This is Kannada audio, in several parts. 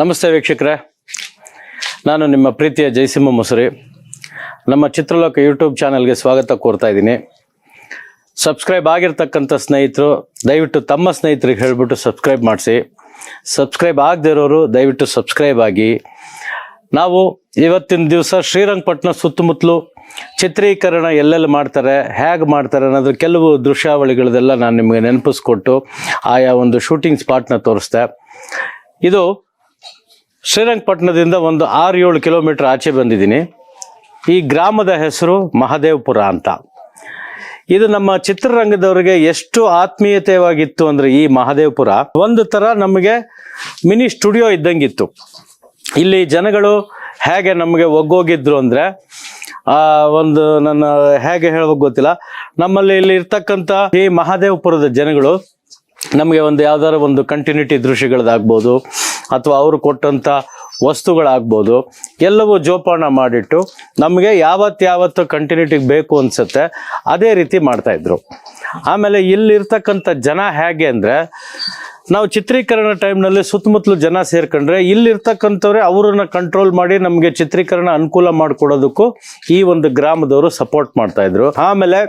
ನಮಸ್ತೆ ವೀಕ್ಷಕರೇ. ನಾನು ನಿಮ್ಮ ಪ್ರೀತಿಯ ಜಯಸಿಂಹ ಮುಸುರಿ. ನಮ್ಮ ಚಿತ್ರಲೋಕ ಯೂಟ್ಯೂಬ್ ಚಾನಲ್ಗೆ ಸ್ವಾಗತ ಕೋರ್ತಾ ಇದ್ದೀನಿ. ಸಬ್ಸ್ಕ್ರೈಬ್ ಆಗಿರ್ತಕ್ಕಂಥ ಸ್ನೇಹಿತರು, ದಯವಿಟ್ಟು ತಮ್ಮ ಸ್ನೇಹಿತರಿಗೆ ಹೇಳಿಬಿಟ್ಟು ಸಬ್ಸ್ಕ್ರೈಬ್ ಮಾಡಿಸಿ. ಸಬ್ಸ್ಕ್ರೈಬ್ ಆಗದಿರೋರು ದಯವಿಟ್ಟು ಸಬ್ಸ್ಕ್ರೈಬ್ ಆಗಿ. ನಾವು ಇವತ್ತಿನ ದಿವಸ ಶ್ರೀರಂಗಪಟ್ಟಣ ಸುತ್ತಮುತ್ತಲು ಚಿತ್ರೀಕರಣ ಎಲ್ಲೆಲ್ಲಿ ಮಾಡ್ತಾರೆ, ಹೇಗೆ ಮಾಡ್ತಾರೆ ಅನ್ನೋದು ಕೆಲವು ದೃಶ್ಯಾವಳಿಗಳದೆಲ್ಲ ನಾನು ನಿಮಗೆ ನೆನಪಿಸ್ಕೊಟ್ಟು ಆಯಾ ಒಂದು ಶೂಟಿಂಗ್ ಸ್ಪಾಟ್ನ ತೋರಿಸ್ದೆ. ಇದು ಶ್ರೀರಂಗಪಟ್ಟಣದಿಂದ ಒಂದು ಆರು ಏಳು ಕಿಲೋಮೀಟರ್ ಆಚೆ ಬಂದಿದ್ದೀನಿ. ಈ ಗ್ರಾಮದ ಹೆಸರು ಮಹದೇವಪುರ ಅಂತ. ಇದು ನಮ್ಮ ಚಿತ್ರರಂಗದವರಿಗೆ ಎಷ್ಟು ಆತ್ಮೀಯತೆವಾಗಿತ್ತು ಅಂದರೆ ಈ ಮಹದೇವಪುರ. ಒಂದು ಥರ ನಮಗೆ ಮಿನಿ ಸ್ಟುಡಿಯೋ ಇದ್ದಂಗಿತ್ತು. ಇಲ್ಲಿ ಜನಗಳು ಹೇಗೆ ನಮಗೆ ಒಗ್ಗೋಗಿದ್ರು ಅಂದರೆ ಒಂದು ನನ್ನ ಹೇಗೆ ಹೇಳೋಕೆ ಗೊತ್ತಿಲ್ಲ. ನಮ್ಮಲ್ಲಿ ಇಲ್ಲಿ ಇರ್ತಕ್ಕಂಥ ಈ ಮಹದೇವಪುರದ ಜನಗಳು ನಮಗೆ ಒಂದು ಯಾವ್ದಾರ ಒಂದು ಕಂಟಿನ್ಯೂಟಿ ದೃಶ್ಯಗಳದಾಗ್ಬೋದು ಅಥವಾ ಅವರು ಕೊಟ್ಟಂತ ವಸ್ತುಗಳಾಗ್ಬೋದು, ಎಲ್ಲವೂ ಜೋಪಾನ ಮಾಡಿಟ್ಟು ನಮಗೆ ಯಾವತ್ತು ಯಾವತ್ತು ಕಂಟಿನ್ಯೂಟಿಗೆ ಬೇಕು ಅನಿಸುತ್ತೆ, ಅದೇ ರೀತಿ ಮಾಡ್ತಾಯಿದ್ರು ಆಮೇಲೆ ಇಲ್ಲಿರ್ತಕ್ಕಂಥ ಜನ ಹೇಗೆ ಅಂದರೆ, ನಾವು ಚಿತ್ರೀಕರಣ ಟೈಮ್ನಲ್ಲಿ ಸುತ್ತಮುತ್ತಲು ಜನ ಸೇರ್ಕೊಂಡ್ರೆ ಇಲ್ಲಿರ್ತಕ್ಕಂಥವ್ರೆ ಅವರನ್ನು ಕಂಟ್ರೋಲ್ ಮಾಡಿ ನಮಗೆ ಚಿತ್ರೀಕರಣ ಅನುಕೂಲ ಮಾಡಿಕೊಡೋದಕ್ಕೂ ಈ ಒಂದು ಗ್ರಾಮದವರು ಸಪೋರ್ಟ್ ಮಾಡ್ತಾಯಿದ್ರು ಆಮೇಲೆ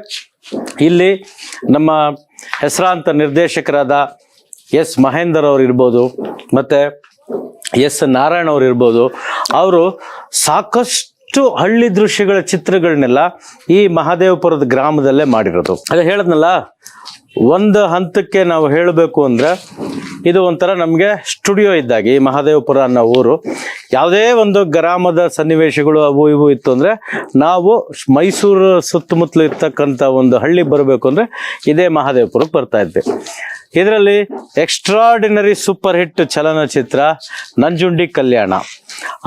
ಇಲ್ಲಿ ನಮ್ಮ ಹೆಸರಾಂತ ನಿರ್ದೇಶಕರಾದ ಎಸ್ ಮಹೇಂದರ್ ಅವರು ಇರ್ಬೋದು, ಮತ್ತೆ ಎಸ್ ನಾರಾಯಣ್ ಅವ್ರು ಇರ್ಬೋದು, ಅವರು ಸಾಕಷ್ಟು ಹಳ್ಳಿ ದೃಶ್ಯಗಳ ಚಿತ್ರಗಳನ್ನೆಲ್ಲ ಈ ಮಹಾದೇವಪುರದ ಗ್ರಾಮದಲ್ಲೇ ಮಾಡಿರೋದು. ಅದೇ ಹೇಳದ್ನಲ್ಲ, ಒಂದು ಹಂತಕ್ಕೆ ನಾವು ಹೇಳಬೇಕು ಅಂದ್ರೆ, ಇದು ಒಂಥರ ನಮಗೆ ಸ್ಟುಡಿಯೋ ಇದ್ದಾಗ, ಈ ಮಹಾದೇವಪುರ ಅನ್ನೋ ಊರು, ಯಾವುದೇ ಒಂದು ಗ್ರಾಮದ ಸನ್ನಿವೇಶಗಳು ಅವು ಇವು ಇತ್ತು ಅಂದ್ರೆ, ನಾವು ಮೈಸೂರು ಸುತ್ತಮುತ್ತಲು ಇರ್ತಕ್ಕಂಥ ಒಂದು ಹಳ್ಳಿ ಬರಬೇಕು ಅಂದ್ರೆ, ಇದೇ ಮಹಾದೇವಪುರಕ್ಕೆ ಬರ್ತಾ ಇದ್ದೆ ಇದರಲ್ಲಿ ಎಕ್ಸ್ಟ್ರಾಡಿನರಿ ಸೂಪರ್ ಹಿಟ್ ಚಲನಚಿತ್ರ ನಂಜುಂಡಿ ಕಲ್ಯಾಣ.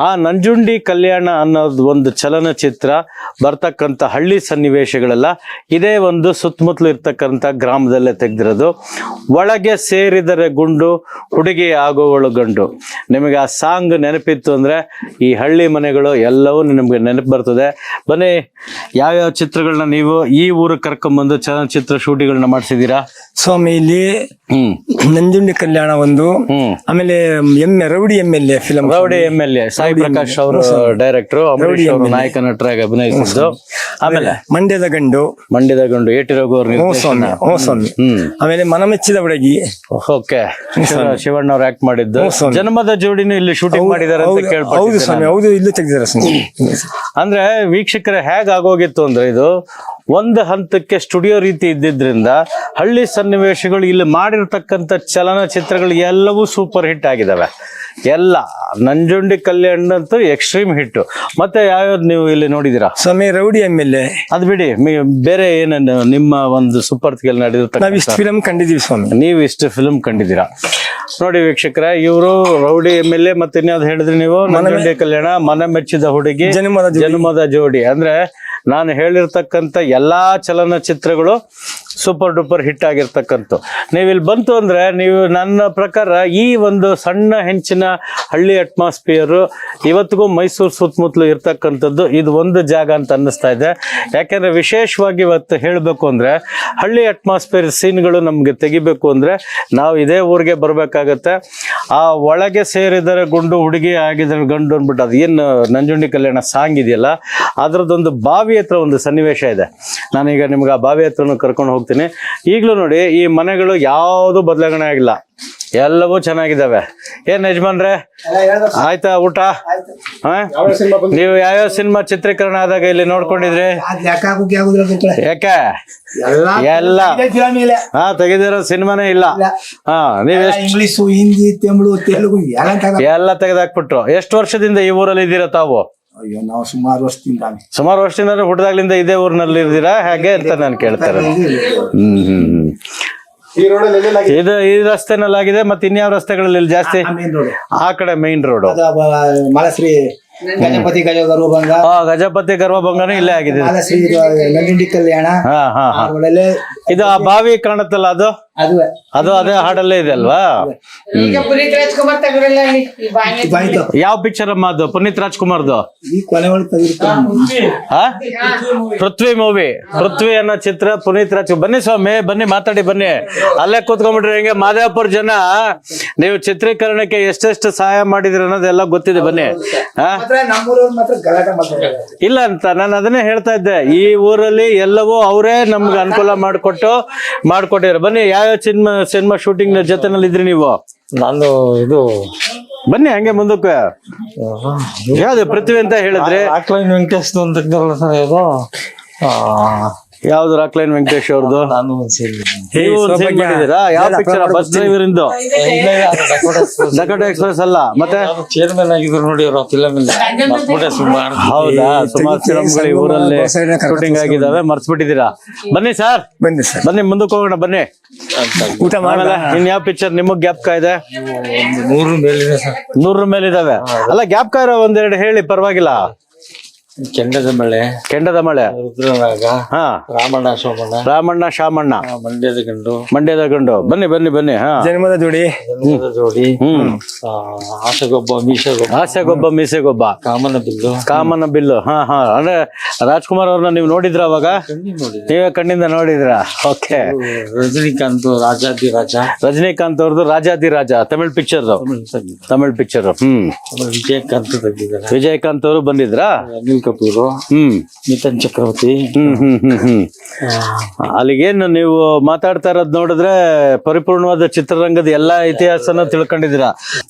ಆ ನಂಜುಂಡಿ ಕಲ್ಯಾಣ ಅನ್ನೋದು ಒಂದು ಚಲನಚಿತ್ರ ಬರ್ತಕ್ಕಂಥ ಹಳ್ಳಿ ಸನ್ನಿವೇಶಗಳೆಲ್ಲ ಇದೇ ಒಂದು ಸುತ್ತಮುತ್ತಲು ಇರ್ತಕ್ಕಂಥ ಗ್ರಾಮದಲ್ಲೇ ತೆಗೆದಿರೋದು. ಒಳಗೆ ಸೇರಿದರೆ ಗುಂಡು, ಹುಡುಗಿ ಆಗುವಳು ಗಂಡು. ನಿಮಗೆ ಆ ಸಾಂಗ್ ನೆನಪಿತ್ತು ಅಂದರೆ ಈ ಹಳ್ಳಿ ಮನೆಗಳು ಎಲ್ಲವೂ ನಿಮಗೆ ನೆನಪು ಬರ್ತದೆ. ಬನ್ನಿ, ಯಾವ್ಯಾವ ಚಿತ್ರಗಳನ್ನ ನೀವು ಈ ಊರಿಗೆ ಕರ್ಕೊಂಬಂದು ಚಲನಚಿತ್ರ ಶೂಟಿಂಗ್ಗಳನ್ನ ಮಾಡಿಸಿದ್ದೀರಾ? ಸ್ವಾಮಿ, ಇಲ್ಲಿ ನಂಜುಂಡಿ ಕಲ್ಯಾಣ ಒಂದು. ಆಮೇಲೆ M Rowdy M L A film Rowdy M L A Sai Prakash ಅವರು ಡೈರೆಕ್ಟರ್ ನಾಯಕ ನಟರಾಗಿ ಅಭಿನಯಿಸಿದ್ದು. ಆಮೇಲೆ ಮಂಡ್ಯದ ಗಂಡು. ಮಂಡ್ಯದ ಗಂಡು ಏಟಿ ರಘು ಅವ್ರ ಆಮೇಲೆ ಮನಮೆಚ್ಚಿದ ಹುಡುಗಿ. ಓಕೆ. ಶಿವಣ್ಣ ಅವ್ರು ಆಕ್ಟ್ ಮಾಡಿದ್ದು. ಜನ್ಮದ ಜೋಡಿನೂ ಇಲ್ಲಿ ಶೂಟಿಂಗ್ ಮಾಡಿದ್ದಾರೆ ಅಂತ ಕೇಳ್ಬೋದು ಹೌದು ಸ್ವಾಮಿ. ಹೌದು ಇಲ್ಲಿ ತೆಗೆದಿದ್ದಾರೆ ಅಂದ್ರೆ ವೀಕ್ಷಕರ ಹೇಗ್ ಆಗೋಗಿತ್ತು ಅಂದ್ರೆ ಇದು ಒಂದು ಹಂತಕ್ಕೆ ಸ್ಟುಡಿಯೋ ರೀತಿ ಇದ್ದಿದ್ರಿಂದ ಹಳ್ಳಿ ಸನ್ನಿವೇಶಗಳು ಇಲ್ಲಿ ಮಾಡಿರ್ತಕ್ಕಂಥ ಚಲನಚಿತ್ರಗಳು ಎಲ್ಲವೂ ಸೂಪರ್ ಹಿಟ್ ಆಗಿದಾವೆ. ಎಲ್ಲ. ನಂಜುಂಡಿ ಕಲ್ಯಾಣ ಅಂತೂ ಎಕ್ಸ್ಟ್ರೀಮ್ ಹಿಟ್ ಮತ್ತೆ ಯಾವ್ಯಾವ್ದು ನೀವು ಇಲ್ಲಿ ನೋಡಿದಿರಾ? ಸ್ವಾಮಿ ರೌಡಿ ಎಂ ಎಲ್ ಎ. ಅದ್ ಬಿಡಿ ಬೇರೆ ಏನನ್ನು ನಿಮ್ಮ ಒಂದು ಸೂಪರ್ ನಾವ್ ನಡೆದಿರ್ತಕ್ಕಂಥ ಫಿಲಮ್ ಫಿಲಂ ಕಂಡಿದೀವಿ ಸ್ವಾಮಿ. ನೀವು ಇಷ್ಟು ಫಿಲಮ್ ಕಂಡಿದ್ದೀರಾ? ನೋಡಿ ವೀಕ್ಷಕರ ಇವರು ರೌಡಿ ಎಂ ಎಲ್ ಎ ಮತ್ತೆ ಇನ್ಯಾವ್ದು ಹೇಳಿದ್ರಿ ನೀವು? ನಂಜುಂಡಿ ಕಲ್ಯಾಣ ಮನ ಮೆಚ್ಚಿದ ಹುಡುಗಿ. ಜನ್ಮದ ಜೋಡಿ. ಅಂದ್ರೆ ನಾನು ಹೇಳಿರ್ತಕ್ಕಂಥ ಎಲ್ಲಾ ಚಲನಚಿತ್ರಗಳು ಸೂಪರ್ ಡೂಪರ್ ಹಿಟ್ ಆಗಿರ್ತಕ್ಕಂಥ ನೀವು ಇಲ್ಲಿ ಬಂತು ಅಂದರೆ ನೀವು ನನ್ನ ಪ್ರಕಾರ ಈ ಒಂದು ಸಣ್ಣ ಹೆಂಚಿನ ಹಳ್ಳಿ ಅಟ್ಮಾಸ್ಫಿಯರು ಇವತ್ತಿಗೂ ಮೈಸೂರು ಸುತ್ತಮುತ್ತಲು ಇರ್ತಕ್ಕಂಥದ್ದು ಇದು ಒಂದು ಜಾಗ ಅಂತ ಅನ್ನಿಸ್ತಾ ಇದೆ. ಯಾಕೆಂದರೆ ವಿಶೇಷವಾಗಿ ಇವತ್ತು ಹೇಳಬೇಕು ಅಂದರೆ ಹಳ್ಳಿ ಅಟ್ಮಾಸ್ಫಿಯರ್ ಸೀನ್ಗಳು ನಮಗೆ ತೆಗಿಬೇಕು ಅಂದರೆ ನಾವು ಇದೇ ಊರಿಗೆ ಬರಬೇಕಾಗತ್ತೆ. ಆ ಒಳಗೆ ಸೇರಿದರೆ ಗುಂಡು ಹುಡುಗಿ ಆಗಿದರೆ ಗಂಡು ಅಂದ್ಬಿಟ್ಟು ಅದು ಏನು ನಂಜುಂಡಿ ಕಲ್ಯಾಣ ಸಾಂಗ್ ಇದೆಯಲ್ಲ, ಅದರದ್ದೊಂದು ಬಾವಿ ಹತ್ರ ಒಂದು ಸನ್ನಿವೇಶ ಇದೆ. ನಾನೀಗ ನಿಮ್ಗೆ ಆ ಬಾವಿ ಹತ್ರನೂ ಕರ್ಕೊಂಡು ಹೋಗ್ತೀನಿ ಈಗಲೂ ನೋಡಿ ಈ ಮನೆಗಳು ಯಾವುದು ಬದಲಾವಣೆ ಆಗಿಲ್ಲ. ಎಲ್ಲವೂ ಚೆನ್ನಾಗಿದ್ದಾವೆ. ಏನ್ ಯಜಮಾನ್ರೆ? ಆಯ್ತಾ ಊಟ? ನೀವು ಯಾವ್ಯಾವ ಸಿನಿಮಾ ಚಿತ್ರೀಕರಣ ಆದಾಗ ಇಲ್ಲಿ ನೋಡ್ಕೊಂಡಿದ್ರಿ? ಯಾಕೆ ಎಲ್ಲ ಹಾ ತೆಗೆದಿರೋ ಸಿನಿಮಾನೇ ಇಲ್ಲ. ಹಾ ನೀವ್ ಎಷ್ಟ್ ಹಿಂದಿ ತಮಿಳು ತೆಲುಗು ಎಲ್ಲ ತೆಗೆದಾಕ್ಬಿಟ್ರು. ಎಷ್ಟು ವರ್ಷದಿಂದ ಈ ಊರಲ್ಲಿ ಇದ್ದೀರಾ ತಾವು? ಅಯ್ಯೋ ನಾವು ಸುಮಾರು ವರ್ಷದಿಂದ ಸುಮಾರು ವರ್ಷದಿಂದ ಹುಟ್ಟದಾಗ್ಲಿಂದ ಇದೇ ಊರಿನಲ್ಲಿ ಇರ್ದಿರಾ ಹೇಗೆ ಅಂತ ನಾನು ಕೇಳ್ತಾರೆ ಹ್ಮ್ ಹ್ಮ್ ಹ್ಮ್. ಇದು ಈ ರಸ್ತೆನಲ್ಲಾಗಿದೆ ಮತ್ತೆ ಇನ್ಯಾವ ರಸ್ತೆಗಳಲ್ಲಿ ಇಲ್ಲಿ ಜಾಸ್ತಿ? ಮೇನ್ ರೋಡ್ ಆ ಕಡೆ ಮೈನ್ ರೋಡ್ ಮಾಲಶ್ರೀ ಗಜಪತಿ ಗಜಗರು ಬಂಗ ಆ ಗಜಪತಿ ಗರ್ವಭಂಗನೂ ಇಲ್ಲೇ ಆಗಿದೆ. ಮಾಲಶ್ರೀ ನಂಜುಂಡಿ ಕಲ್ಯಾಣ. ಹಾ ಹಾ ಹಾ. ಒಳ್ಳೆ ಇದು ಆ ಬಾವಿ ಕಾಣುತ್ತಲ್ಲ ಅದು? ಅದುವೆ ಅದು ಅದೇ ಹಾಡಲ್ಲೇ ಇದೆ ಅಲ್ವಾ ಈಗ ಪುನೀತ್ ರಾಜ್ಕುಮಾರ್ ಯಾವ ಪಿಕ್ಚರ್ ಅಮ್ಮ ಅದು? ಪುನೀತ್ ರಾಜ್ಕುಮಾರ್ದು? ಈ ಕೊನೆ ಒಳಗೆ ಪೃಥ್ವಿ ಮೂವಿ ಪೃಥ್ವಿ ಅನ್ನೋ ಚಿತ್ರ ಪುನೀತ್ ರಾಜ್ ಬನ್ನಿ ಸ್ವಾಮಿ ಬನ್ನಿ ಮಾತಾಡಿ ಬನ್ನಿ. ಅಲ್ಲೇ ಕೂತ್ಕೊಂಡ್ಬಿಟ್ರಿ ಹಿಂಗೆ? ಮಾದೇವಪುರ ಜನ ನೀವು ಚಿತ್ರೀಕರಣಕ್ಕೆ ಎಷ್ಟೆಷ್ಟು ಸಹಾಯ ಮಾಡಿದ್ರಿ ಅನ್ನೋದೆಲ್ಲ ಗೊತ್ತಿದೆ ಬನ್ನಿ. ಇಲ್ಲ ಅಂತ ನಾನು ಅದನ್ನೇ ಹೇಳ್ತಾ ಇದ್ದೆ. ಈ ಊರಲ್ಲಿ ಎಲ್ಲವೂ ಅವರೇ ನಮ್ಗೆ ಅನುಕೂಲ ಮಾಡಿಕೊಟ್ಟು ಮಾಡ್ಕೊಟ್ಟಿದ್ರು ಬನ್ನಿ ಯಾವ ಸಿನಿಮಾ ಸಿನಿಮಾ ಶೂಟಿಂಗ್ ಜೊತೆನಲ್ಲಿ ಇದ್ರಿ ನೀವು ನಾನು ಇದು ಬನ್ನಿ ಹಂಗೆ ಮುಂದಕ್ಕೆ ಯಾವ್ದು ಪೃಥ್ವಿ ಅಂತ ಹೇಳಿದ್ರೆ ಆಕ್ಲೈನ್ ವೆಂಕಟೇಶ್ ಅಂತ ಇದು ಆ, ಯಾವ್ದು ರಾಕ್ಲೈನ್ ವೆಂಕಟೇಶ್ ಅವ್ರದ್ದು ನಾನು ಒಂದ್ ಸೇರಿ ನೀವು ಒಂದ್ scene ಮಾಡಿದ್ದೀರಾ? ಯಾವ ಪಿಕ್ಚರ್ ಬಸ್ ಡ್ರೈವರ್ ಇಂದು? ಡಕೋಟಾ ಎಕ್ಸ್ಪ್ರೆಸ್ ಅಲ್ಲ ಮತ್ತೆ? ಚೇರ್ಮನ್ ಆಗಿದ್ರು ನೋಡಿ ಅವ್ರ ಫಿಲಮ್ ಸುಮಾರು. ಹೌದಾ? ಸುಮಾರು ಫಿಲಮ್ಗಳು ಈ ಊರಲ್ಲಿ ಶೂಟಿಂಗ್ ಆಗಿದಾವೆ ಮರ್ಸ್ಬಿಟ್ಟಿದ್ದೀರಾ ಬನ್ನಿ ಸರ್ ಬನ್ನಿ ಸರ್ ಬನ್ನಿ ಮುಂದಕ್ಕೆ ಹೋಗೋಣ ಬನ್ನಿ. ಊಟ ಮಾಡಲ್ಲ ಇನ್ ಯಾವ ಪಿಕ್ಚರ್ ನಿಮಗ್ ಗ್ಯಾಪ್ ಇದೆ? ನೂರು ಮೇಲಿದೆ ಸರ್ ನೂರ ಮೇಲೆ ಇದಾವೆ ಅಲ್ಲ ಗ್ಯಾಪ್ ಇರೋ ಒಂದೆರಡು ಹೇಳಿ ಪರವಾಗಿಲ್ಲ. ಕೆಂಡದ ಮಳೆ. ಕೆಂಡದ ಮಳೆ. ಹಾ. ರಾಮಣ್ಣ ಸೋಮಣ್ಣ. ರಾಮಣ್ಣ ಶಾಮಣ್ಣ. ಮಂಡ್ಯದ ಗಂಡು. ಮಂಡ್ಯದ ಗಂಡು. ಬನ್ನಿ ಬನ್ನಿ ಬನ್ನಿ ಹಾ. ಜನ್ಮದ ಜೋಡಿ. ಜನ್ಮದ ಜೋಡಿ. ಹ್ಮ್. ಆಸೆಗೊಬ್ಬ ಮೀಸೆಗೊಬ್ಬ ಆಸೆಗೊಬ್ಬ ಮೀಸೆಗೊಬ್ಬ ಕಾಮನ ಬಿಲ್ಲು. ಕಾಮನ ಬಿಲ್ಲು. ಹಾ ಹಾ. ಅಂದ್ರೆ ರಾಜ್ಕುಮಾರ್ ಅವ್ರನ್ನ ನೀವು ನೋಡಿದ್ರ ಅವಾಗ? ನೀವ ಕಣ್ಣಿಂದ ನೋಡಿದ್ರ? ಓಕೆ. ರಜನಿಕಾಂತ್ ರಾಜಾದಿ ರಾಜ ರಜನಿಕಾಂತ್ ಅವ್ರದ್ದು ರಾಜಾದಿ ರಾಜ ತಮಿಳ್ ಪಿಕ್ಚರ್ ತಮಿಳ್ ಪಿಕ್ಚರ್ ಹ್ಮ್. ವಿಜಯಕಾಂತ್ ವಿಜಯಕಾಂತ್ ಅವರು ಬಂದಿದ್ರಾ? ಅನಿಲ್ ಕಪೂರ್ ಹ್ಮ್. ಮಿಥನ್ ಚಕ್ರವರ್ತಿ. ಹ್ಮ್ ಹ್ಮ್ ಹ್ಮ್ ಹ್ಮ್. ಅಲ್ಲಿಗೇನು ನೀವು ಮಾತಾಡ್ತಾ ಇರೋದ್ ನೋಡಿದ್ರೆ ಪರಿಪೂರ್ಣವಾದ ಚಿತ್ರರಂಗದ ಎಲ್ಲಾ ಇತಿಹಾಸನ ತಿಳ್ಕೊಂಡಿದ್ದೀರಾ?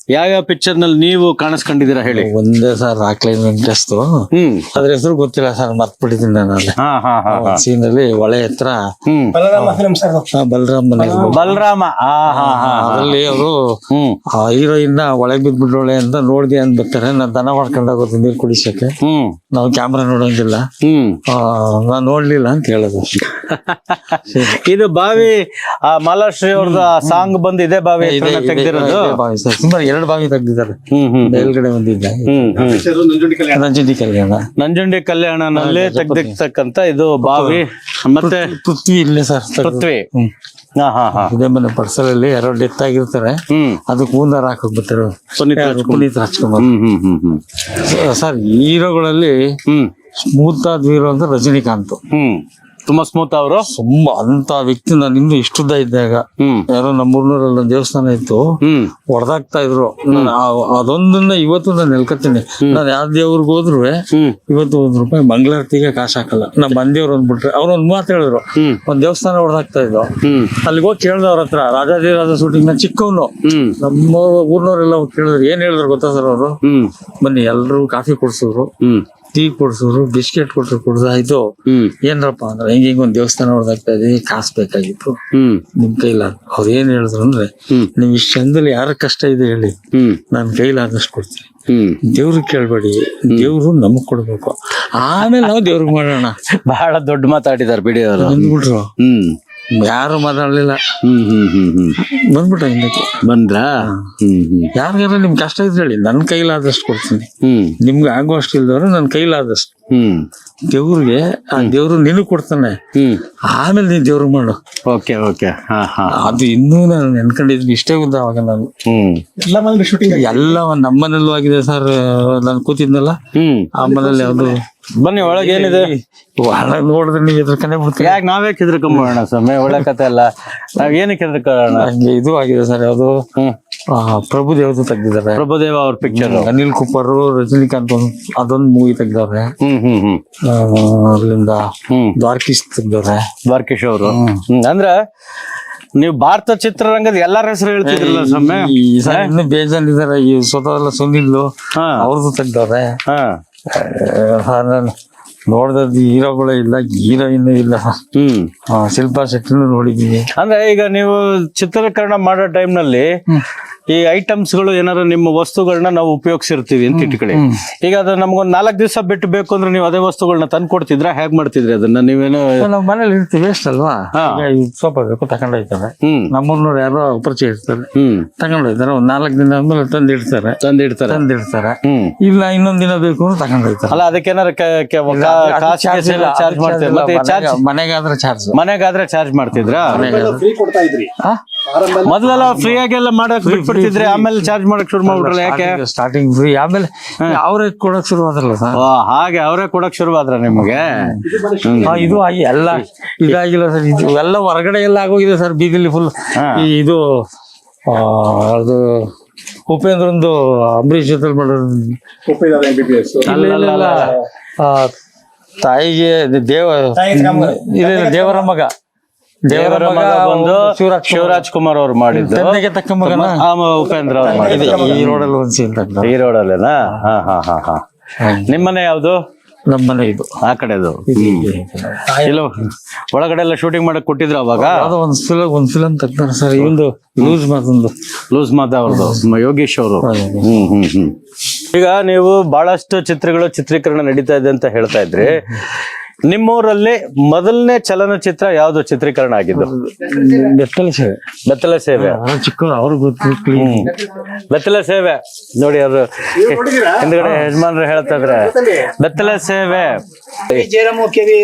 ಯಾವ ಪಿಕ್ಚರ್ನಲ್ಲಿ ನೀವು ಕಾಣಿಸ್ಕೊಂಡಿದ್ದೀರಾ ಹೇಳಿ? ಒಂದೇ ಸರ್ ರಾಕ್ಲೈನ್ ವೆಂಕಟೇಶ್ ಹ್ಮ್. ಅದ್ರ ಹೆಸರು ಗೊತ್ತಿಲ್ಲ ಸರ್ ಮರ್ತ್ಬಿಟ್ಟಿದ್ದೀನಿ ನಾನು ಅಲ್ಲಿ. ಹಾ ಹಾ ಹಾ ಹಾ. ಸೀನ್ ಅಲ್ಲಿ ಒಳೆ ಹತ್ರ ಹ್ಮ್. ಬಲರಾಮ ಫಿಲಂ ಸರ್ ಆ, ಬಲರಾಮ್ ಮನೆ. ಬಲರಾಮ. ಆ ಹಾ ಹಾ ಹಾ. ಅದರಲ್ಲಿ ಅವರು ಹ್ಮ್. ಆ ಹೀರೋಯಿನ್ ಒಳಗೆ ಬಿದ್ಬಿಟ್ಟೋಳೆ ಅಂತ ನೋಡ್ದೆ ಅಂತ ಬರ್ತಾರೆ. ನಾನು ದನ ಮಾಡ್ಕೊಂಡಾಗ ಹೋಗೋದು ನೀರು ಕುಡಿಸಕ್ಕೆ. ಹ್ಮ್. ನಾವು ಕ್ಯಾಮ್ರಾ ನೋಡೋಂಗಿಲ್ಲ ಹ್ಮ್. ಆ, ನಾನ್ ನೋಡ್ಲಿಲ್ಲ ಅಂತ ಹೇಳೋದು. ಇದು ಬಾವಿ ಆ ಮಾಲಾಶ್ರೀ ಅವ್ರದ ಸಾಂಗ್ ಬಂದಿದೆ ಬಾವಿ ಇದೆ, ಹತ್ರನೇ ಇದೆ, ತೆಗ್ದಿರೋದು? ಇದೆ ಬಾವಿ ಸರ್. ಸುಮಾರು ಎರಡು ಬಾವಿ ತೆಗ್ದಿದ್ದಾರೆ. ಹ್ಮ್ ಹ್ಮ್ ಮೇಲ್ಗಡೆ ಬಂದಿದ್ದ ಹ್ಮ್ ಹ್ಮ್. ನಂಜುಂಡಿ ಕಲ್ಯಾಣ. ನಂಜುಂಡಿ ಕಲ್ಯಾಣನಲ್ಲಿ ತೆಗ್ದಿರ್ತಕ್ಕಂತ ಇದು ಬಾವಿ. ಮತ್ತೆ ಪೃಥ್ವಿ ಇಲ್ಲೇ ಸರ್ ಪೃಥ್ವಿ ಹ್ಮ್. ಹಾ ಹಾ ಹಾ. ಇದೇ ಮನೆ ಪರ್ಸಲಲ್ಲಿ ಯಾರೋ ಡೆತ್ ಆಗಿರ್ತಾರೆ. ಹ್ಮ್. ಅದಕ್ಕೆ ಹೂನಾರ ಹಾಕಕ್ ಬರ್ತಾರೆ ಪುನೀತ್ ರಾಜ್ಕುಮಾರ್ ಹ್ಮ್ ಹ್ಮ್ ಹ್ಮ್ ಹ್ಮ್. ಸರ್ ಹೀರೋಗಳಲ್ಲಿ ಹ್ಮ್. ಸ್ಮೂತ್ ಆದ ಹೀರೋ ಅಂದ್ರೆ ರಜನಿಕಾಂತ್. ಹ್ಮ್. ತುಂಬಾ ಸ್ಮೂತ್ ಅವರು? ತುಂಬಾ ಅಂತ ವ್ಯಕ್ತಿ ನಾನು ಇನ್ನು ಇಷ್ಟುದ್ದ ಇದ್ದಾಗ. ಯಾರೋ ನಮ್ಮೂರ್ನೂರಲ್ಲಿ ಒಂದು ದೇವಸ್ಥಾನ ಇತ್ತು. ಹೊಡೆದಾಗ್ತಾ ಇದ್ರು. ನಾನು ಆ- ಅದೊಂದನ್ನ ಇವತ್ತು ನಾನು ನೆಲ್ಕತ್ತೀನಿ ನಾನು ಯಾವ ದೇವ್ರಿಗೆ ಹೋದ್ರು ಇವತ್ತು ಒಂದ್ ರೂಪಾಯಿ ಮಂಗಳಾರತಿಗೆ ಕಾಶ್ ಹಾಕಲ್ಲ. ನಮ್ಮ ಮಂದಿಯವ್ರು ಅಂದ್ಬಿಟ್ರೆ ಅವ್ರು ಒಂದ್ ಮಾತು ಹೇಳಿದ್ರು. ಒಂದ್ ದೇವಸ್ಥಾನ ಹೊಡೆದಾಗ್ತಾ ಇದ್ರು ಅಲ್ಲಿಗೆ ಹೋಗಿ ಕೇಳ್ದ ಅವ್ರ ಹತ್ರ ರಾಜಾದಿರಾಜ ಶೂಟಿಂಗ್ ನಾನು ಚಿಕ್ಕವನು. ನಮ್ಮ ಊರ್ನವರೆಲ್ಲ ಹೋಗಿ ಕೇಳಿದ್ರು. ಏನ್ ಹೇಳಿದ್ರು ಗೊತ್ತಾ ಸರ್ ಅವರು? ಬನ್ನಿ ಎಲ್ರು ಕಾಫಿ ಕೊಡ್ಸಿದ್ರು. ಟೀ ಕೊಡ್ಸೋರು ಬಿಸ್ಕೆಟ್ ಕೊಟ್ರು ಕುಡ್ದಾಯ್ತು ಏನ್ರಪ್ಪ ಅಂದ್ರೆ ಹಿಂಗ ಹಿಂಗ ಒಂದ್ ದೇವಸ್ಥಾನ ಹೊಡೆದಾಗ್ತಾ ಇದೆ ಕಾಸು ಬೇಕಾಗಿತ್ತು. ನಿಮ್ ಕೈಲಾದ ಅವ್ರು ಏನ್ ಹೇಳಿದ್ರು ಅಂದ್ರೆ. ನಿಮ್ ಇಷ್ಟ ಚಂದಲ್ಲಿ ಯಾರ ಕಷ್ಟ ಇದೆ ಹೇಳಿ. ನಾನ್ ಕೈಲಾದಷ್ಟು ಕೊಡ್ತೀನಿ. ದೇವ್ರು ಕೇಳ್ಬೇಡಿ. ದೇವ್ರು ನಮಗ್ ಕೊಡ್ಬೇಕು. ಆಮೇಲೆ ನಾವು ದೇವ್ರಿಗೆ ಮಾಡೋಣ. ಬಹಳ ದೊಡ್ಡ ಮಾತಾಡಿದಾರೆ ಬಿಡಿ ಅವರು. ಬಂದ್ಬಿಟ್ರು. ಹ್ಮ್. ಯಾರು ಮಾತಾಡ್ಲಿಲ್ಲ. ಹ್ಮ್ ಹ್ಮ್ ಹ್ಮ್ ಹ್ಮ್. ಬಂದ್ಬಿಟ್ಟ ಹಿಂದಕ್ಕೆ. ಬಂದ್ರಾ? ಹ್ಮ್ ಹ್ಮ್. ಯಾರಿಗಾರ ನಿಮ್ ಕಷ್ಟ ಇದ್ರೆ ಹೇಳಿ. ನನ್ನ ಕೈಲಾದಷ್ಟು ಕೊಡ್ತೀನಿ. ಹ್ಮ್. ನಿಮ್ಗೆ ಆಗುವಷ್ಟು ಇಲ್ದವ್ರು ನನ್ನ ಕೈಲಾದಷ್ಟು. ಹ್ಮ್. ದೇವ್ರಿಗೆ ಆ ದೇವ್ರು ನಿನಗ್ ಕೊಡ್ತಾನೆ. ಹ್ಮ್. ಆಮೇಲೆ ನೀನ್ ದೇವ್ರಿಗೆ ಮಾಡು. ಓಕೆ ಓಕೆ ಹಾ ಹಾ. ಅದು ಇನ್ನೂ ನಾನು ನೆನ್ಕೊಂಡಿದ್ದೀನಿ. ಇಷ್ಟೇ ಉದ್ದ ಅವಾಗ ನಾನು. ಹ್ಮ್. ಎಲ್ಲ ಒಂದ್ ಶೂಟಿಂಗ್ ಎಲ್ಲ ಒಂದ್ ನಮ್ಮನೇಲೂ ಆಗಿದೆ ಸರ್ ನಾನು ಕೂತಿದ್ನಲ್ಲ. ಹ್ಮ್. ಆ ಮನೇಲಿ ಯಾವ್ದು ಬನ್ನಿ ಒಳಗೆ ಏನಿದೆ? ಒಳಗ್ ನೋಡಿದ್ರೆ ನೀವು ಎದ್ರಕನೆ ಬಿಡ್ತೀವಿ ಯಾಕೆ ನಾವೇ ಹೆದರ್ಕೊಂಬೋಣ ಸ್ವಾಮಿ? ಒಳ್ಳೆ ಕತೆ ಅಲ್ಲ. ನಾವ್ ಏನಕ್ಕೆ ಕೆದ್ರಕೋಣ ಹಂಗೆ ಇದು ಆಗಿದೆ ಸರ್ ಅದು ಹ್ಮ್. ಪ್ರಭುದೇವ್ದು ತೆಗ್ದಿದ್ದಾರೆ. ಪ್ರಭುದೇವ ಅವ್ರ ಪಿಕ್ಚರ್ ಅನಿಲ್ ಕುಪರ್ ರಜನಿಕಾಂತ್ ಅದೊಂದು ಅದೊಂದ್ ಮೂವಿ ತೆಗ್ದವ್ರೆ. ಹ್ಮ್ ಹ್ಮ್ ಹ್ಮ್. ಆ, ಅಲ್ಲಿಂದ ದ್ವಾರಕೀಶ್ ತೆಗ್ದವ್ರೆ. ದ್ವಾರಕೀಶ್ ಅವರು. ಅಂದ್ರೆ ನೀವು ಭಾರತ ಚಿತ್ರರಂಗದ ಎಲ್ಲರ ಹೆಸರು ಹೇಳ್ತಿದ್ರಲ್ಲ ಸಲ ಇನ್ನು ಬೇಜಾನ್ ಇದಾರೆ ಈ ಸ್ವತಃ ಹಾ. ಅವ್ರದ್ದು ತೆಗ್ದವ್ರೆ. ನೋಡ್ದದ್ದು ಹೀರೋಗಳೇ ಇಲ್ಲ ಹೀರೋಯಿನ್ ಇಲ್ಲ. ಹ್ಮ್. ಆ, ಶಿಲ್ಪಾ ಶೆಟ್ಟಿನೂ ನೋಡಿದ್ದೀನಿ ಅಂದ್ರೆ ಈಗ ನೀವು ಚಿತ್ರೀಕರಣ ಮಾಡೋ time ನಲ್ಲಿ ಐಟಮ್ಸ್ಗಳು ಏನಾದ್ರು ನಿಮ್ಮ ವಸ್ತುಗಳನ್ನ ನಾವು ಉಪಯೋಗಿಸಿರ್ತೀವಿ ಅಂತ ಇಟ್ಕೊಳ್ಳಿ ಈಗ ಅದು ನಮ್ಗೊಂದ್ ನಾಲ್ಕು ದಿವಸ ಬಿಟ್ಟು ಬೇಕು ಅಂದ್ರೆ ನೀವು ಅದೇ ವಸ್ತುಗಳನ್ನ ತಂದು ಕೊಡ್ತಿದ್ರ? ಹೇಗ್ ಮಾಡ್ತಿದ್ರಿ ಅದನ್ನ? ನೀವೇನು ನಾವು ಮನೇಲಿ ಇರ್ತೀವಿ ವೇಸ್ಟ್ ಅಲ್ವಾ? ಈ ಸೋಪ ಬೇಕು ತಗೊಂಡ್ ಹೋಯ್ತಾರೆ ಹ್ಮ್. ನಮ್ಮೂರ್ನವ್ರು ಯಾರೋ ಪರಿಚಯ ಇರ್ತಾರೆ ಹ್ಮ್. ತಗೊಂಡು ಹೋಯ್ತಾರೆ ಒಂದ್ ನಾಲ್ಕು ದಿನ ಆದ್ಮೇಲೆ ತಂದು ಇಡ್ತಾರೆ ತಂದಿಡ್ತಾರೆ. ತಂದು ಇಡ್ತಾರೆ ಇಲ್ಲ ಇನ್ನೊಂದ್ ದಿನ ಬೇಕು ಅಂದ್ರೆ ತಗೊಂಡ್ ಹೋಯ್ತಾರೆ ಅಲ್ಲ ಅದಕ್ಕೇನಾರ ಚಾರ್ಜ್ ಮಾಡ್ತೀರಾ? ಮತ್ತೆ ಮನೆಗಾದ್ರೆ ಚಾರ್ಜ್ ಮನೆಗಾದ್ರೆ ಚಾರ್ಜ್ ಮಾಡ್ತಿದ್ರಾ? ಮೊದಲೆಲ್ಲ ಫ್ರೀ ಆಗೆಲ್ಲ ಮಾಡಕ್ ಬಿಟ್ಬಿಡ್ತಿದ್ರಿ ಆಮೇಲೆ ಚಾರ್ಜ್ ಮಾಡಕ್ ಶುರು ಮಾಡ್ಬಿಟ್ರಲ್ಲ ಯಾಕೆ? ಸ್ಟಾರ್ಟಿಂಗ್ ಫ್ರೀ ಆಮೇಲೆ ಅವರೇ ಕೊಡಕ್ ಶುರು ಆದ್ರಲ್ಲ ಸರ್. ಓ ಹಾಗೆ ಅವರೇ ಕೊಡಕ್ ಶುರುವಾದ್ರ ನಿಮ್ಗೆ? ಹ್ಮ್. ಹಾ, ಇದು ಆಗಿ ಎಲ್ಲ ಇದಾಗಿಲ್ಲ ಸರ್. ಇದು ಎಲ್ಲ ಹೊರಗಡೆ ಎಲ್ಲ ಆಗೋಗಿದೆ ಸರ್ ಬೀದಿಲಿ ಫುಲ್ ಹಾ. ಇದು ಆ, ಅದು ಉಪೇಂದ್ರಂದು ಅಂಬರೀಷ್ ಜೊತೆ ಮಾಡೋದು. ಆ, ತಾಯಿಗೆ ದೇವ ಇಲ್ಲ ಇಲ್ಲ ದೇವರ ಮಗ. ದೇವರ ಮಗ ಬಂದು ಶಿವರಾಜ್ ಶಿವರಾಜ್ ಕುಮಾರ್ ಅವ್ರು ಮಾಡಿದ್ದು. ತಕ್ಕ ಮಗನ? ಉಪೇಂದ್ರ ಅವ್ರು ಮಾಡಿದ್ರು ಈ ರೋಡಲ್ಲಿ ಒಂದ್ ಸೀನ್ ತೆಗ್ದ ಈ ರೋಡಲ್ಲೇನಾ? ಹಾ ಹಾ ಹಾ ಹಾ. ನಿಮ್ಮನೆ ಯಾವ್ದು? ನಮ್ಮನೆ ಇದು. ಆ ಕಡೆದು. ಇಲ್ಲ ಒಳಗಡೆ ಎಲ್ಲ ಶೂಟಿಂಗ್ ಮಾಡಕ್ ಕೊಟ್ಟಿದ್ರು ಅವಾಗ? ಯಾವ್ದೋ ಒಂದ್ ಫಿಲ್ ಒಂದ್ ಫಿಲಮ್ ತೆಗ್ದಾರೆ ಸರ್. ಇವಂದು ಲೂಸ್ ಮಾತೊಂದು ಲೂಸ್ ಮಾತ ಅವ್ರದ್ದು ಯೋಗೇಶ್ ಯೋಗೀಶ್ ಅವರು. ಹ್ಮ್ ಹ್ಮ್ ಹ್ಮ್. ಈಗ ನೀವು ಬಹಳಷ್ಟು ಚಿತ್ರಗಳು ಚಿತ್ರೀಕರಣ ನಡೀತಾ ಇದೆ ಅಂತ ಹೇಳ್ತಾ ಇದ್ರಿ. ನಿಮ್ಮೂರಲ್ಲಿ ಮೊದಲನೇ ಚಲನಚಿತ್ರ ಯಾವ್ದು? ಚಿತ್ರೀಕರಣ ಆಗಿದ್ದು. ಬೆತ್ತಲ ಸೇವೆ. ಬೆತ್ತಲ ಸೇವೆ. ಅವ್ರು ಚಿಕ್ಕವ್ರು ಅವ್ರಿಗೆ ಗೊತ್ತು ಕ್ಲೀನ್ ಸೇವೆ. ನೋಡಿ ಅವರು ಹಿಂದ್ಗಡೆ ಯಜಮಾನ್ರು ಹೇಳ್ತಾ ಇದ್ರೆ. ಬೆತ್ತಲ ಸೇವೆ. ಜಯರಾಮ ಕೆವಿ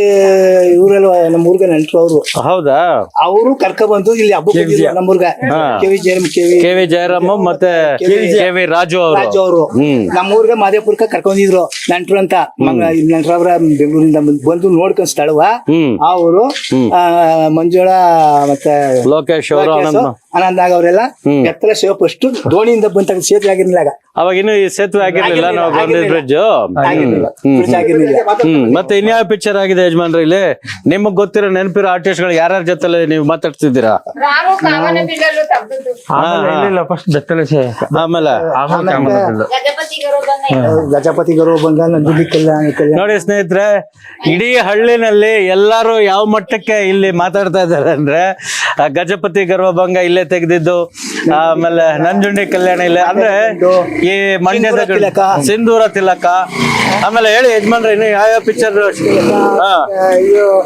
ಇವರೆಲ್ಲ ನಮ್ಮ ಊರ್ಗ ನೆಂಟ್ರು ಅವರು. ಹೌದಾ? ಅವರು ಕರ್ಕ ಬಂದು ಇಲ್ಲಿ ಹಬ್ಬ ನಮ್ಮ ಊರ್ಗ. K V Jayaram K V K V Jayaram ಮತ್ತೆ ಕೆ ವಿ ರಾಜು ರಾಜು ಅವರು. ಅವರು. ಮಾದೇಪುರ್ಕ ನಮ್ಮ ಊರ್ಗ ಮಾದೇಪುರಕ್ಕೆ ಕರ್ಕೊಂಡಿದ್ರು ನೆಂಟ್ರು ಅಂತ. ನೆಂಟ್ರವ್ರ ಬೆಂಗಳೂರಿಂದ ಬಂದು ನೋಡ್ಕೊಂಡ್ ಸ್ಥಳವ ಅವರು ಮಂಜುಳಾ ಮತ್ತೆ ಲೋಕೇಶ್ ಅವರು. ಆನಂದಾಗ ಅವರೆಲ್ಲ ಎತ್ತರ ಸೇವ ಫಸ್ಟ್ ದೋಣಿಯಿಂದ ಬಂತ ಸೇತುವೆ ಆಗಿರ್ಲಿಲ್ಲ ಆಗ. ಅವಾಗ ಇನ್ನು ಈ ಸೇತುವೆ ಆಗಿರ್ಲಿಲ್ಲ ನಾವು ಗೋಂದಿ ಬ್ರಿಡ್ಜ್ ಆಗಿರ್ಲಿಲ್ಲ. ಬ್ರಿಡ್ಜ್ ಆಗಿರ್ಲಿಲ್ಲ. ಮತ್ತೆ ಇನ್ಯಾವ ಪಿಕ್ಚರ್ ಆಗಿದೆ ಯಜಮಾನ್ರ ಇಲ್ಲಿ? ನಿಮಗ್ ಗೊತ್ತಿರೋ ನೆನಪಿರೋ ಆರ್ಟಿಸ್ಟ್ಗಳು ಯಾರ್ಯಾರ ಜೊತೆ ನೀವು ಮಾತಾಡ್ತಿದ್ದೀರಾ? ಆಮೇಲೆ. ಗಜಪತಿಗರು ಬಂದ ಕಲ್ಯಾಣ ನೋಡಿ ಸ್ನೇಹಿತರೆ ಇಡೀ ಹಳ್ಳಿನಲ್ಲಿ ಎಲ್ಲಾರು ಯಾವ ಮಟ್ಟಕ್ಕೆ ಇಲ್ಲಿ ಮಾತಾಡ್ತಾ ಇದಾರೆ ಅಂದ್ರೆ ಆ ಗಜಪತಿ ಗರ್ವಭಂಗ ಇಲ್ಲೇ ತೆಗೆದಿದ್ದು ಆಮೇಲೆ ನಂಜುಂಡಿ ಕಲ್ಯಾಣ ಇಲ್ಲೇ ಅಂದ್ರೆ ಈ ಮಂಡ್ಯದ ಸಿಂಧೂರ ತಿಲಕ. ಆಮೇಲೆ ಹೇಳಿ ಯಜಮಾನ್ರೆ ಇನ್ನು ಯಾವ ಯಾವ ಪಿಕ್ಚರ್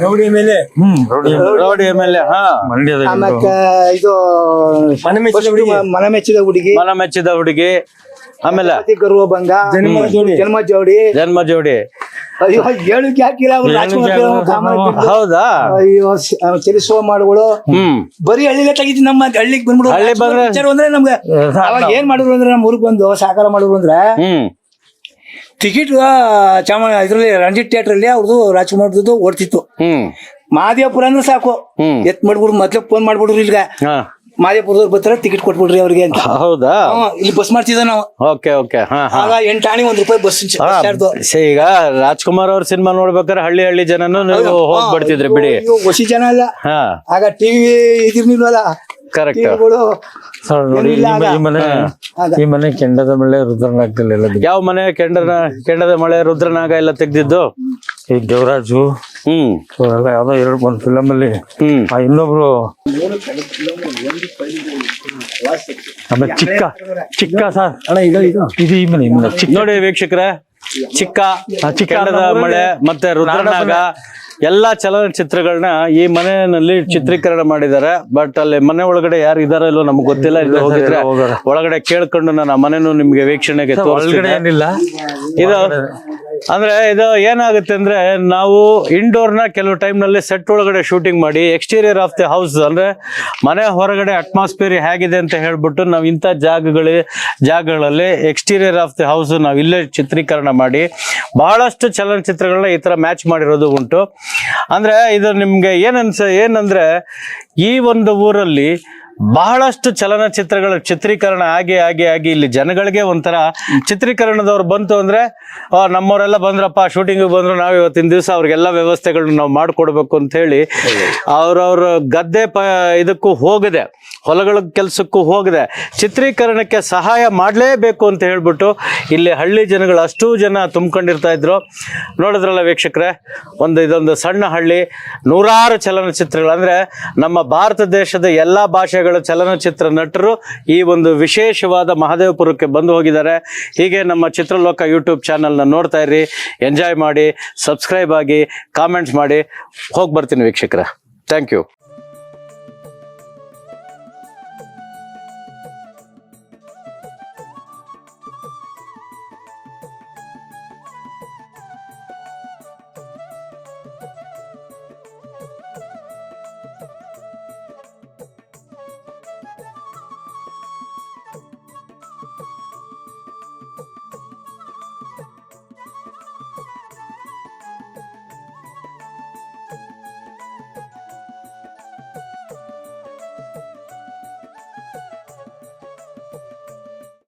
ರೌಡಿ ಮೇಲೆ ಹ್ಮ್ ರೋಡಿ ಎಲ್ ಎ. ಹಾ. ಮಂಡ್ಯದ ಇದು ಮನೆ ಮೆಚ್ಚಿದ ಹುಡುಗಿ. ಮನಮೆಚ್ಚಿದ ಮನ ಮೆಚ್ಚಿದ ಹುಡುಗಿ. ಮನ ಮೆಚ್ಚಿದ ಹುಡುಗಿ. ಆಮೇಲೆ ಗರ್ವ ಭಂಗ ಜನ್ಮ ಜೋಡಿ. ಜನ್ಮ ಜೋಡಿ. ಜನ್ಮ ಜೋಡಿ. ಅಯ್ಯೋ ಹೇಳಕ್ ಯಾಕಿಲ್ಲ ಅವ್ರು ರಾಜ್ಕುಮಾರ್. ಹೌದಾ? ಅಯ್ಯೋ ಚಲಿಸುವ ಮಾಡುಗಳು. ಬರೀ ಹಳ್ಳಿಲೇ ತೆಗಿತಿ ನಮ್ಮ ಹಳ್ಳಿಗೆ ಬಂದ್ಬಿಡು. ಹಳ್ಳಿ ಬಂದ್ರೆ- ಅಂದ್ರೆ ನಮ್ಗೆ ಅವಾಗ ಏನ್ ಮಾಡಿದ್ರು ಅಂದ್ರೆ ನಮ್ಮ ಊರಿಗೆ ಬಂದು ಸಾಕಾರ ಮಾಡಿದ್ರು ಅಂದ್ರೆ ಟಿಕೆಟ್ ಚಾಮ ಇದ್ರಲ್ಲಿ ರಂಜಿತ್ ಥಿಯೇಟರ್ ಅಲ್ಲಿ ಅವ್ರದ್ದು ರಾಜ್ಕುಮಾರ್ದು ಓಡ್ತಿತ್ತು. ಹ್ಮ್. ಮಹಾದೇವಪುರ ಅಂದ್ರೆ ಸಾಕು. ಎತ್ ಮಾಡ್ಬಿಡು ಮೊದ್ಲು ಫೋನ್ ಮಾಡ್ಬಿಡ್ರು ಇಲ್ಗ ಹಾ ಮಹಾದೇವಪುರದವ್ರು ಬರ್ತಾರೆ ಟಿಕೆಟ್ ಕೊಟ್ಬಿಡ್ರಿ ಅವ್ರಿಗೆ ಅಂತ. ಹೌದಾ? ಹ್ಮ್, ಇಲ್ಲಿ ಬಸ್ ಮಾಡ್ತಿದ್ದ ನಾವು ಓಕೆ ಓಕೆ. ಹಾ ಹಾ. ಆಗ ಎಂಟು ಆಣಿ ಒಂದ್ ರೂಪಾಯಿ ಬಸ್ ಹಾ, ಚಾರ್ಜ್. ಸ- ಈಗ ರಾಜ್ಕುಮಾರ್ ಅವ್ರ ಸಿನಿಮಾ ನೋಡ್ಬೇಕಾದ್ರೆ ಹಳ್ಳಿ ಹಳ್ಳಿ ಜನನು ನೀವು ಹೋಗ್ಬಿಡ್ತಿದ್ರಿ ಬಿಡಿ. ಹೊಸಿ ಜನ ಅಲ್ಲ. ಹಾ. ಆಗ ಟಿವಿ ಇದಿರ್ನಿಲ್ವಲ್ಲ ಕರೆಕ್ಟ್ ನೋಡಿ ಈ ಮ- ಈ ಮನೆ ಈ ಮನೆ ಕೆಂಡದ ಮಳೆ ಎಲ್ಲ ಬಿದ್ದಿದೆ. ಯಾವ ಮನೆ? ಕೆಂಡನ ಕೆಂಡದ ಮಳೆ ರುದ್ರನಾಗ ಎಲ್ಲ ತೆಗ್ದಿದ್ದು? ಈ ದೇವರಾಜು ಹ್ಮ್. ಅವರೆಲ್ಲ ಯಾವ್ದೋ ಎರಡು ಒಂದು ಫಿಲಮ್ ಅಲ್ಲಿ ಹ್ಮ್. ಆ ಇನ್ನೊಬ್ರು ಆಮೇಲೆ ಚಿಕ್ಕ ಚಿಕ್ಕ ಸರ್. ಅಣ್ಣ ಇದು ಇದು. ಇದು ಈ ಮನೆ ಈ ಮನೆ ಚಿಕ್ಕ. ನೋಡಿ ವೀಕ್ಷಕರ ಚಿಕ್ಕ ಚಿಕ್ಕ ಕೆಂಡದ ಮಳೆ ಮತ್ತೆ ರುದ್ರನಾಗ ಎಲ್ಲಾ ಚಲನಚಿತ್ರಗಳನ್ನ ಈ ಮನೆಯಲ್ಲಿ ಚಿತ್ರೀಕರಣ ಮಾಡಿದ್ದಾರೆ. ಬಟ್ ಅಲ್ಲಿ ಮನೆ ಒಳಗಡೆ ಯಾರು ಇದಾರೋ ಇಲ್ಲೋ ನಮ್ಗೆ ಗೊತ್ತಿಲ್ಲ. ಇಲ್ಲಿ ಹೋಗಿದ್ರೆ ಒಳಗಡೆ ಕೇಳ್ಕೊಂಡು ನಾನು ಆ ಮನೆನೂ ನಿಮ್ಗೆ ವೀಕ್ಷಣೆಗೆ ತೋರಿಸ್ತೀನಿ. ಏನಿಲ್ಲ. ಇದು ಅಂದ್ರೆ ಇದು ಏನಾಗುತ್ತೆ ಅಂದ್ರೆ ನಾವು ಇಂಡೋರ್ನ ಕೆಲವು ಟೈಮ್ನಲ್ಲಿ ಸೆಟ್ ಒಳಗಡೆ ಶೂಟಿಂಗ್ ಮಾಡಿ ಎಕ್ಸ್ಟೀರಿಯರ್ ಆಫ್ ದಿ ಹೌಸ್ ಅಂದ್ರೆ ಮನೆ ಹೊರಗಡೆ ಅಟ್ಮಾಸ್ಫಿಯರ್ ಹೇಗಿದೆ ಅಂತ ಹೇಳ್ಬಿಟ್ಟು ನಾವು ಇಂಥ ಜಾಗಗಳಿ, ಜಾಗಗಳಲ್ಲಿ ಎಕ್ಸ್ಟೀರಿಯರ್ ಆಫ್ ದಿ ಹೌಸ್ ನಾವು ಇಲ್ಲೇ ಚಿತ್ರೀಕರಣ ಮಾಡಿ ಬಹಳಷ್ಟು ಚಲನಚಿತ್ರಗಳನ್ನ ಈ ತರ ಮ್ಯಾಚ್ ಮಾಡಿರೋದು ಉಂಟು. ಅಂದ್ರೆ ಇದು ನಿಮ್ಗೆ ಏನನ್ಸ ಏನಂದ್ರೆ ಈ ಒಂದು ಊರಲ್ಲಿ ಬಹಳಷ್ಟು ಚಲನಚಿತ್ರಗಳ ಚಿತ್ರೀಕರಣ ಆಗಿ ಆಗಿ ಆಗಿ ಇಲ್ಲಿ ಜನಗಳಿಗೆ ಒಂಥರ ಚಿತ್ರೀಕರಣದವ್ರು ಬಂತು ಅಂದ್ರೆ ನಮ್ಮವರೆಲ್ಲ ಬಂದ್ರಪ್ಪ ಶೂಟಿಂಗ್ ಬಂದ್ರು ನಾವು ಇವತ್ತಿನ ದಿವಸ ಅವ್ರಿಗೆಲ್ಲ ವ್ಯವಸ್ಥೆಗಳನ್ನ ನಾವು ಮಾಡ್ಕೊಡ್ಬೇಕು ಅಂತ ಹೇಳಿ ಅವ್ರವ್ರ ಗದ್ದೆ ಪ, ಇದಕ್ಕೂ ಹೋಗದೆ, ಹೊಲಗಳ ಕೆಲಸಕ್ಕೂ ಹೋಗದೆ. ಚಿತ್ರೀಕರಣಕ್ಕೆ ಸಹಾಯ ಮಾಡಲೇಬೇಕು ಅಂತ ಹೇಳ್ಬಿಟ್ಟು ಇಲ್ಲಿ ಹಳ್ಳಿ ಜನಗಳು ಅಷ್ಟೂ ಜನ ತುಂಬ್ಕೊಂಡಿರ್ತಾ ಇದ್ರು. ನೋಡಿದ್ರಲ್ಲ ವೀಕ್ಷಕರೇ, ಒಂದು ಇದೊಂದು ಸಣ್ಣ ಹಳ್ಳಿ, ನೂರಾರು ಚಲನಚಿತ್ರಗಳು ಅಂದ್ರೆ ನಮ್ಮ ಭಾರತ ದೇಶದ ಎಲ್ಲಾ ಭಾಷೆಗಳು ರಾಜ್ಯಗಳ ಚಲನಚಿತ್ರ ನಟರು ಈ ಒಂದು ವಿಶೇಷವಾದ ಮಹಾದೇವಪುರಕ್ಕೆ ಬಂದು ಹೋಗಿದ್ದಾರೆ. ಹೀಗೆ ನಮ್ಮ ಚಿತ್ರಲೋಕ ಯೂಟ್ಯೂಬ್ ಚಾನಲ್ನ ನೋಡ್ತಾ ಇರಿ. ಎಂಜಾಯ್ ಮಾಡಿ ಸಬ್ಸ್ಕ್ರೈಬ್ ಆಗಿ ಕಾಮೆಂಟ್ಸ್ ಮಾಡಿ. ಹೋಗಿ ಬರ್ತೀನಿ ವೀಕ್ಷಕರ. Thank you